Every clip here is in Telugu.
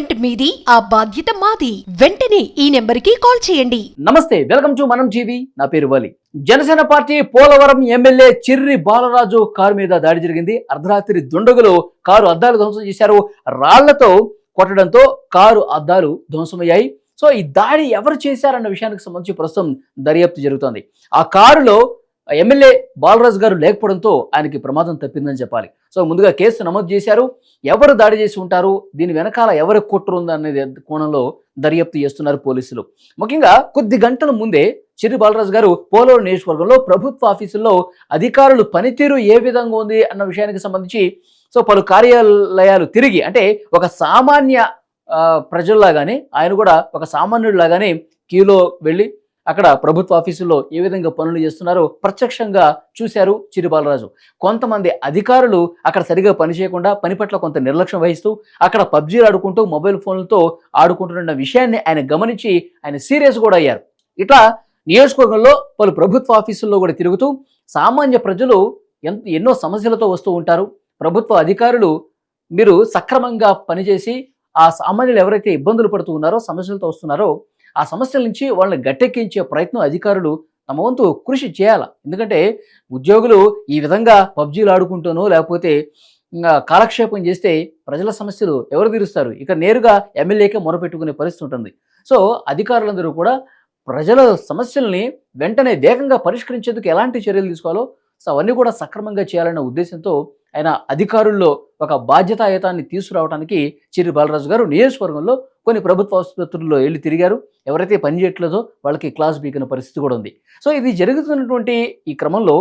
పేమెంట్ మీది ఆ బాధ్యత మాది. వెంటనే ఈ నెంబర్కి కాల్ చేయండి. నమస్తే వెల్కమ్ టు మనం టీవీ. నా పేరు Vali. Janasena party Polavaram MLA Chirri Balaraju car మీద దాడి జరిగింది. అర్ధరాత్రి దుండగులు కారు అద్దాలు ధ్వంసం చేశారు. రాళ్ళతో కొట్టడంతో కారు అద్దాలు ధ్వంసమయ్యాయి. సో ఈ దాడి ఎవరు చేశారన్న విషయానికి సంబంధించి ప్రస్తుతం దర్యాప్తు జరుగుతోంది. ఆ కారులో ఎమ్మెల్యే బాలరాజు గారు లేకపోవడంతో ఆయనకి ప్రమాదం తప్పిందని చెప్పాలి. సో ముందుగా కేసు నమోదు చేశారు. ఎవరు దాడి చేసి ఉంటారు? దీని వెనకాల ఎవరు కుట్ర ఉందనేది కోణంలో దర్యాప్తు చేస్తున్నారు పోలీసులు. ముఖ్యంగా కొద్ది గంటల ముందే చిరి బాలరాజు గారు పోలవరం నియోజకవర్గంలో ప్రభుత్వ ఆఫీసుల్లో అధికారులు పనితీరు ఏ విధంగా ఉంది అన్న విషయానికి సంబంధించి సో పలు కార్యాలయాలు తిరిగి అంటే ఒక సామాన్య ప్రజల్లాగానే ఆయన కూడా ఒక సామాన్యుడిలాగానే క్యూలో వెళ్ళి అక్కడ ప్రభుత్వ ఆఫీసుల్లో ఏ విధంగా పనులు చేస్తున్నారో ప్రత్యక్షంగా చూశారు చిరుబాలరాజు. కొంతమంది అధికారులు అక్కడ సరిగా పని చేయకుండా పని పట్ల కొంత నిర్లక్ష్యం వహిస్తూ అక్కడ పబ్జీలు ఆడుకుంటూ మొబైల్ ఫోన్లతో ఆడుకుంటున్న విషయాన్ని ఆయన గమనించి ఆయన సీరియస్ కూడా అయ్యారు. ఇట్లా నియోజకవర్గంలో పలు ప్రభుత్వ ఆఫీసుల్లో కూడా తిరుగుతూ సామాన్య ప్రజలు ఎంత ఎన్నో సమస్యలతో వస్తూ ఉంటారు. ప్రభుత్వ అధికారులు మీరు సక్రమంగా పనిచేసి ఆ సామాన్యులు ఎవరైతే ఇబ్బందులు పడుతూ ఉన్నారో సమస్యలతో వస్తున్నారో ఆ సమస్యల నుంచి వాళ్ళని గట్టెక్కించే ప్రయత్నం అధికారులు తమ వంతు కృషి చేయాలి. ఎందుకంటే ఉద్యోగులు ఈ విధంగా పబ్జీలు ఆడుకుంటూనో లేకపోతే ఇంకా కాలక్షేపం చేస్తే ప్రజల సమస్యలు ఎవరు తీరుస్తారు? ఇక నేరుగా ఎమ్మెల్యేకే మొరపెట్టుకునే పరిస్థితి ఉంటుంది. సో అధికారులందరూ కూడా ప్రజల సమస్యల్ని వెంటనే వేగంగా పరిష్కరించేందుకు ఎలాంటి చర్యలు తీసుకోవాలో సో అవన్నీ కూడా సక్రమంగా చేయాలన్న ఉద్దేశంతో ఆయన అధికారుల్లో ఒక బాధ్యతాయుతాన్ని తీసుకురావడానికి చిరు బాలరాజు గారు నియోజకవర్గంలో కొన్ని ప్రభుత్వ ఆసుపత్రుల్లో వెళ్ళి తిరిగారు. ఎవరైతే పని చేయట్లేదో వాళ్ళకి క్లాస్ బీకిన పరిస్థితి కూడా ఉంది. సో ఇది జరుగుతున్నటువంటి ఈ క్రమంలో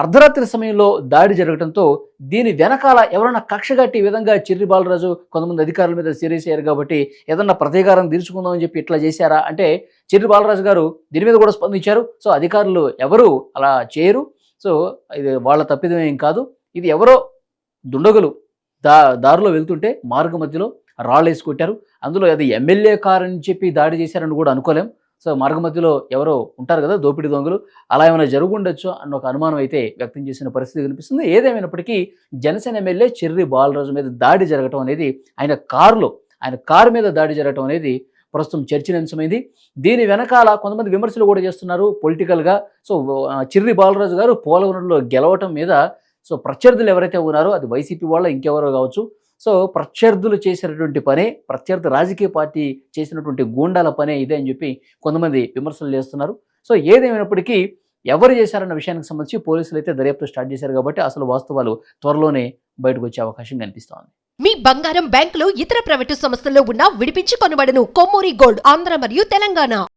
అర్ధరాత్రి సమయంలో దాడి జరగడంతో దీని వెనకాల ఎవరైనా కక్షగట్టి విధంగా చిర్రి బాలరాజు కొంతమంది అధికారుల మీద సీరియస్ అయ్యారు కాబట్టి ఏదన్నా ప్రతీకారం తీర్చుకుందామని చెప్పి ఇట్లా చేశారా? అంటే చిర్రి బాలరాజు గారు దీని మీద కూడా స్పందించారు. సో అధికారులు ఎవరు అలా చేయరు. సో ఇది వాళ్ళ తప్పిదం ఏం కాదు. ఇది ఎవరో దుండగులు దా దారిలో వెళ్తుంటే మార్గ మధ్యలో రాళ్ళు వేసి కొట్టారు. అందులో అది ఎమ్మెల్యే కారు అని చెప్పి దాడి చేశారని కూడా అనుకోలేం. సో మార్గ మధ్యలో ఎవరో ఉంటారు కదా దోపిడీ దొంగలు. అలా ఏమైనా జరుగుండొచ్చు అన్న ఒక అనుమానం అయితే వ్యక్తం చేసిన పరిస్థితి కనిపిస్తుంది. ఏదేమైనప్పటికీ జనసేన ఎమ్మెల్యే చెర్రి బాలరాజు మీద దాడి జరగటం అనేది ఆయన కారులో ఆయన కారు మీద దాడి జరగటం అనేది ప్రస్తుతం చర్చనీయాంశమైంది. దీని వెనకాల కొంతమంది విమర్శలు కూడా చేస్తున్నారు పొలిటికల్గా. సో చిర్రి బాలరాజు గారు పోలవరంలో గెలవటం మీద సో ప్రత్యర్థులు ఎవరైతే ఉన్నారో అది వైసీపీ వాళ్ళ ఇంకెవరో కావచ్చు. సో ప్రత్యర్థులు చేసినటువంటి పనే ప్రత్యర్థి రాజకీయ పార్టీ చేసినటువంటి గూండాల పనే ఇదే అని చెప్పి కొంతమంది విమర్శలు చేస్తున్నారు. సో ఏదేమైనప్పటికీ ఎవరు చేశారన్న విషయానికి సంబంధించి పోలీసులు అయితే దర్యాప్తు స్టార్ట్ చేశారు కాబట్టి అసలు వాస్తవాలు త్వరలోనే బయటకు వచ్చే అవకాశం కనిపిస్తోంది. మీ బంగారం బ్యాంకులో ఇతర ప్రైవేటు సంస్థల్లో ఉన్న విడిపించి కొనబడను కొమ్మూరి గోల్డ్ ఆంధ్ర మరియు తెలంగాణ.